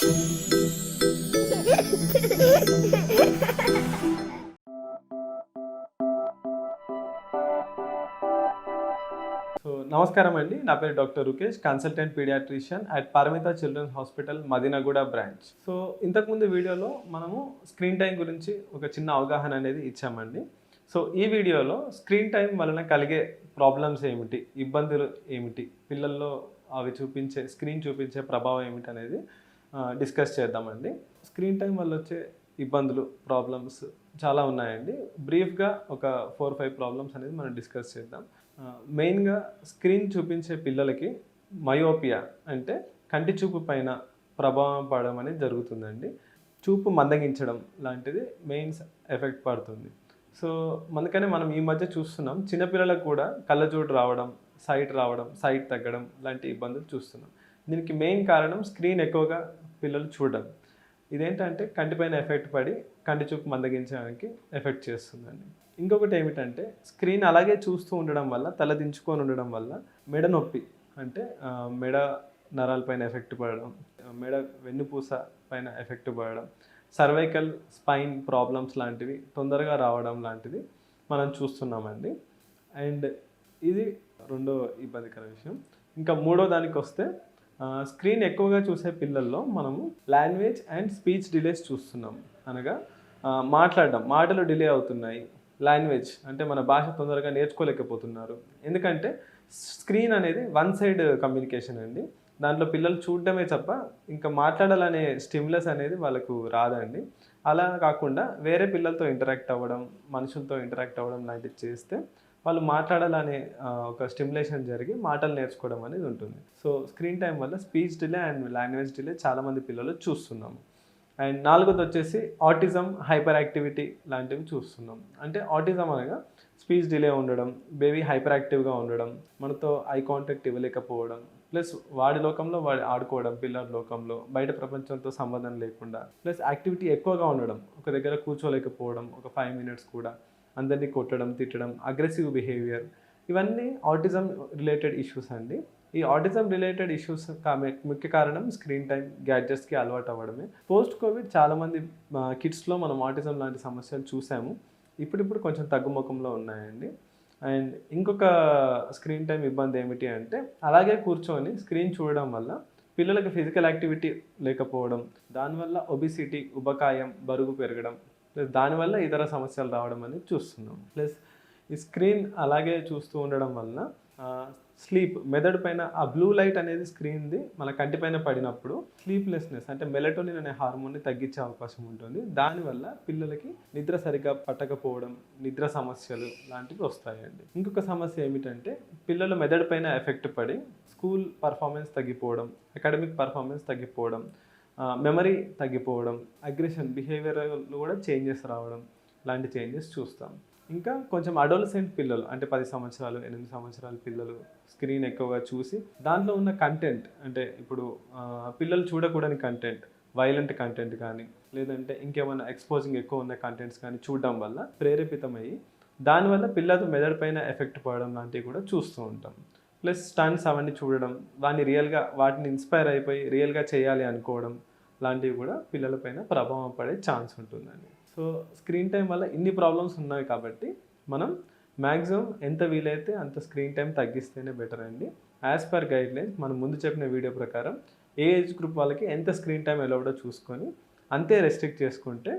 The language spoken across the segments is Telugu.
సో నమస్కారం అండి. నా పేరు doctor Rukesh consultant paediatrician at Paramitha children's hospital Madinaguda branch. So ఇంతకుముందు వీడియోలో మనము స్క్రీన్ టైం గురించి ఒక చిన్న అవగాహన అనేది ఇచ్చామండి. సో ఈ వీడియోలో స్క్రీన్ టైం వలన కలిగే ప్రాబ్లమ్స్ ఏమిటి ఇబ్బందులు ఏమిటి పిల్లల్లో అవి చూపించే స్క్రీన్ చూపించే ప్రభావం ఏమిటి అనేది డిస్కస్ చేద్దామండి. స్క్రీన్ టైం వల్ల వచ్చే ఇబ్బందులు ప్రాబ్లమ్స్ చాలా ఉన్నాయండి. బ్రీఫ్గా ఒక ఫోర్ ఫైవ్ ప్రాబ్లమ్స్ అనేది మనం డిస్కస్ చేద్దాం. మెయిన్గా స్క్రీన్ చూపించే పిల్లలకి మయోపియా అంటే కంటి చూపు పైన ప్రభావం పడడం అనేది జరుగుతుందండి. చూపు మందగించడం లాంటిది మెయిన్ ఎఫెక్ట్ పడుతుంది. సో అందుకనే మనం ఈ మధ్య చూస్తున్నాం చిన్నపిల్లలకు కూడా కళ్ళజోడు రావడం సైట్ రావడం సైట్ తగ్గడం లాంటి ఇబ్బందులు చూస్తున్నాం. దీనికి మెయిన్ కారణం స్క్రీన్ ఎక్కువగా పిల్లలు చూడడం. ఇదేంటంటే కంటిపైన ఎఫెక్ట్ పడి కంటి చూపు మందగించడానికి ఎఫెక్ట్ చేస్తుందండి. ఇంకొకటి ఏమిటంటే స్క్రీన్ అలాగే చూస్తూ ఉండడం వల్ల తల దించుకొని ఉండడం వల్ల మెడ నొప్పి అంటే మెడ నరాలపైన ఎఫెక్ట్ పడడం మెడ వెన్నుపూస పైన ఎఫెక్ట్ పడడం సర్వైకల్ స్పైన్ ప్రాబ్లమ్స్ లాంటివి తొందరగా రావడం లాంటిది మనం చూస్తున్నామండి. అండ్ ఇది రెండో ఇబ్బందికర విషయం. ఇంకా మూడో దానికి వస్తే స్క్రీన్ ఎక్కువగా చూసే పిల్లల్లో మనము లాంగ్వేజ్ అండ్ స్పీచ్ డిలేస్ చూస్తున్నాం. అనగా మాట్లాడడం మాటలు డిలే అవుతున్నాయి. లాంగ్వేజ్ అంటే మన భాష తొందరగా నేర్చుకోలేకపోతున్నారు. ఎందుకంటే స్క్రీన్ అనేది వన్ సైడ్ కమ్యూనికేషన్ అండి. దాంట్లో పిల్లలు చూడడమే తప్ప ఇంకా మాట్లాడాలనే స్టిమ్లస్ అనేది వాళ్ళకు రాదండి. అలా కాకుండా వేరే పిల్లలతో ఇంటరాక్ట్ అవ్వడం మనుషులతో ఇంటరాక్ట్ అవ్వడం లాంటివి చేస్తే వాళ్ళు మాట్లాడాలనే ఒక స్టిమ్యులేషన్ జరిగి మాటలు నేర్చుకోవడం అనేది ఉంటుంది. సో స్క్రీన్ టైం వల్ల speech delay and language delay చాలామంది పిల్లలు చూస్తున్నాము. అండ్ నాలుగోది వచ్చేసి ఆటిజం హైపర్ యాక్టివిటీ లాంటివి చూస్తున్నాం. అంటే ఆటిజం అనగా స్పీచ్ డిలే ఉండడం బేబీ హైపర్ యాక్టివ్గా ఉండడం మనతో ఐ కాంటాక్ట్ ఇవ్వలేకపోవడం ప్లస్ వాడి లోకంలో వాడి ఆడుకోవడం పిల్లల లోకంలో బయట ప్రపంచంతో సంబంధం లేకుండా ప్లస్ యాక్టివిటీ ఎక్కువగా ఉండడం ఒక దగ్గర కూర్చోలేకపోవడం ఒక ఫైవ్ మినిట్స్ కూడా. అందరినీ కొట్టడం తిట్టడం అగ్రెసివ్ బిహేవియర్ ఇవన్నీ ఆటిజం రిలేటెడ్ ఇష్యూస్ అండి. ఈ ఆటిజం రిలేటెడ్ ఇష్యూస్ ముఖ్య కారణం స్క్రీన్ టైం గ్యాడ్జెట్స్కి అలవాటు అవ్వడమే. పోస్ట్ కోవిడ్ చాలామంది కిడ్స్లో మనం ఆటిజం లాంటి సమస్యలు చూసాము. ఇప్పుడిప్పుడు కొంచెం తగ్గుముఖంలో ఉన్నాయండి. అండ్ ఇంకొక స్క్రీన్ టైం ఇబ్బంది ఏమిటి అంటే అలాగే కూర్చొని స్క్రీన్ చూడడం వల్ల పిల్లలకు ఫిజికల్ యాక్టివిటీ లేకపోవడం దానివల్ల ఒబిసిటీ ఉబకాయం బరువు పెరగడం ప్లస్ దానివల్ల ఇతర సమస్యలు రావడం అనేది చూస్తున్నాం. ప్లస్ ఈ స్క్రీన్ అలాగే చూస్తూ ఉండడం వలన స్లీప్ మెదడు పైన ఆ బ్లూ లైట్ అనేది స్క్రీన్ది మన కంటి పైన పడినప్పుడు స్లీప్లెస్నెస్ అంటే మెలటోనిన్ అనే హార్మోన్ని తగ్గించే అవకాశం ఉంటుంది. దానివల్ల పిల్లలకి నిద్ర సరిగ్గా పట్టకపోవడం నిద్ర సమస్యలు లాంటివి వస్తాయండి. ఇంకొక సమస్య ఏమిటంటే పిల్లల మెదడు పైన ఎఫెక్ట్ పడి స్కూల్ పర్ఫార్మెన్స్ తగ్గిపోవడం అకాడమిక్ పర్ఫార్మెన్స్ తగ్గిపోవడం మెమరీ తగ్గిపోవడం అగ్రెషన్ బిహేవియర్ కూడా చేంజెస్ రావడం లాంటి చేంజెస్ చూస్తాం. ఇంకా కొంచెం అడోలసెంట్ పిల్లలు అంటే పది సంవత్సరాలు ఎనిమిది సంవత్సరాల పిల్లలు స్క్రీన్ ఎక్కువగా చూసి దాంట్లో ఉన్న కంటెంట్ అంటే ఇప్పుడు పిల్లలు చూడకూడని కంటెంట్ వైలెంట్ కంటెంట్ కానీ లేదంటే ఇంకేమైనా ఎక్స్పోజింగ్ ఎక్కువ ఉన్న కంటెంట్స్ కానీ చూడడం వల్ల ప్రేరేపితమయ్యి దానివల్ల పిల్లలు మెదడు పైన ఎఫెక్ట్ పడడం లాంటివి కూడా చూస్తూ ఉంటాం. ప్లస్ స్టన్స్ అవన్నీ చూడడం దాన్ని రియల్గా వాటిని ఇన్స్పైర్ అయిపోయి రియల్గా చేయాలి అనుకోవడం లాంటివి కూడా పిల్లలపైన ప్రభావం పడే ఛాన్స్ ఉంటుందండి. సో స్క్రీన్ టైం వల్ల ఇన్ని ప్రాబ్లమ్స్ ఉన్నాయి కాబట్టి మనం మ్యాక్సిమం ఎంత వీలైతే అంత స్క్రీన్ టైం తగ్గిస్తేనే బెటర్ అండి. యాజ్ పర్ గైడ్ లైన్స్ మనం ముందు చెప్పిన వీడియో ప్రకారం ఏ ఏజ్ గ్రూప్ వాళ్ళకి ఎంత స్క్రీన్ టైం ఎలవడో చూసుకొని అంతే రెస్ట్రిక్ట్ చేసుకుంటే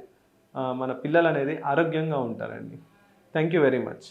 మన పిల్లలు అనేది ఆరోగ్యంగా ఉంటారండి. Thank you very much.